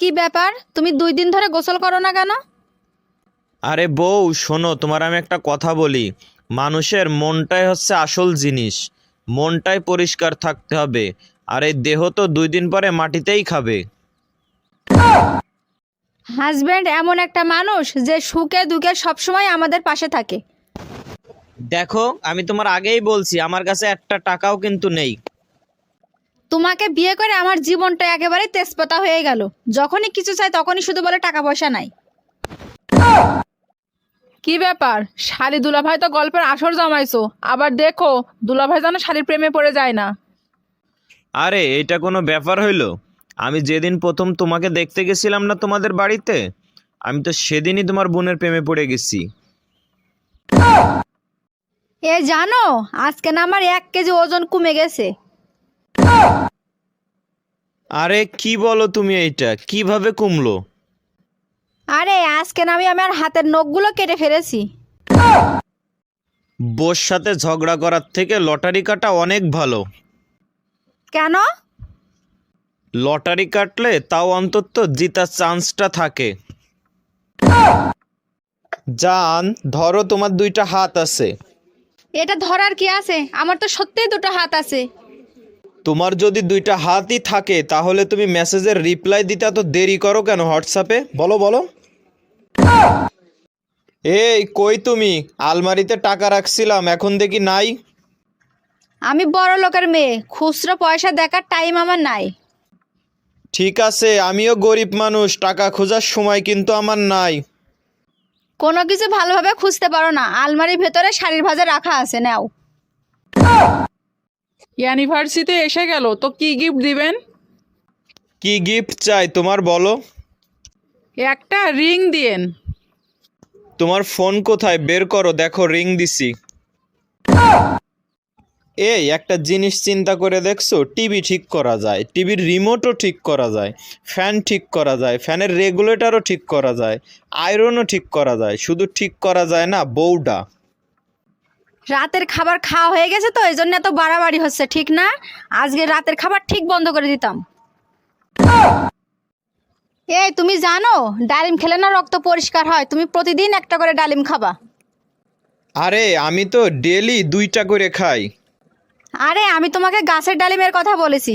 কি ব্যাপার? তুমি দুই দিন ধরে গোসল করো না কেন? আরে বউ শোনো তোমার আমি একটা কথা বলি। মানুষের মনটাই হচ্ছে আসল জিনিস। মনটাই পরিষ্কার থাকতে হবে। আর এই দেহ তো দুই দিন পরে মাটিতেই খাবে। হাজব্যান্ড এমন একটা মানুষ যে সুখে দুঃখে সবসময় আমাদের পাশে থাকে। দেখো আমি তোমার আগেই বলছি আমার কাছে একটা টাকাও কিন্তু নেই। তোমাকে বিয়ে করে আমার জীবনটা একেবারে তেজপাতা হয়ে গেল। যখনই কিছু চাই তখনই শুধু বলে টাকা পয়সা নাই। কি ব্যাপার? শালি দুলাভাই তো গল্পের আসর জমাইছো। আবার দেখো দুলাভাই যেন শালির প্রেমে পড়ে যায় না। আরে এটা কোনো ব্যাপার হইল? আমি যেদিন প্রথম তোমাকে দেখতে গেছিলাম না তোমাদের বাড়িতে আমি তো সেদিনই তোমার বোনের প্রেমে পড়ে গেছি। এ জানো আজকে না আমার এক কেজি ওজন কমে গেছে। আরে কি বলো তুমি এইটা? কীভাবে কমলো? আরে আজকে না আমি আমার হাতের নখগুলো কেটে ফেলেছি। বোর সাথে ঝগড়া করার থেকে লটারি কাটা অনেক ভালো। কেন? লটারি কাটলে তাও অন্তত জিতার চান্সটা থাকে। জান ধরো তোমার দুইটা হাত আছে। এটা ধরার কি আছে? আমার তো সত্যিই দুটো হাত আছে। তোমার যদি দুইটা হাতই থাকে তাহলে তুমি মেসেজের রিপ্লাই দিতে তো দেরি করো কেন হোয়াটসঅ্যাপে বলো বলো। এই কই তুমি? আলমারিতে টাকা রাখছিলাম এখন দেখি নাই। আমি বড় লোকের মেয়ে খুচরো পয়সা দেখার টাইম আমার নাই। ঠিক আছে আমিও গরিব মানুষ টাকা খোঁজার সময় কিন্তু আমার নাই। কোনো কিছু ভালোভাবে খুঁজতে পারো না আলমারির ভেতরে শাড়ির ভাজা রাখা আছে নাও। ইউনিভার্সিটি এসে গেল তো কি গিফট দিবেন? কি গিফট চাই তোমার বলো? একটা রিং দিয়েন। তোমার ফোন কোথায়? বের করো দেখো রিং দিছি। এই একটা জিনিস চিন্তা করে দেখছ? টিভি ঠিক করা যায় টিভির রিমোটও ঠিক করা যায় ফ্যান ঠিক করা যায় ফ্যানের রেগুলেটরও ঠিক করা যায় আয়রনও ঠিক করা যায় শুধু ঠিক করা যায় না বউডা। রাতের খাবার খাওয়া হয়ে গেছে তো এই জন্য এত বাড়াবাড়ি হচ্ছে ঠিক না? আজকে রাতের খাবার ঠিক বন্ধ করে দিতাম। এই তুমি জানো ডালিম খেলে না রক্ত পরিষ্কার হয় তুমি প্রতিদিন একটা করে ডালিম খাবা। আরে আমি তো ডেলি দুইটা করে খাই। আরে আমি তোমাকে গাছের ডালিমের কথা বলেছি।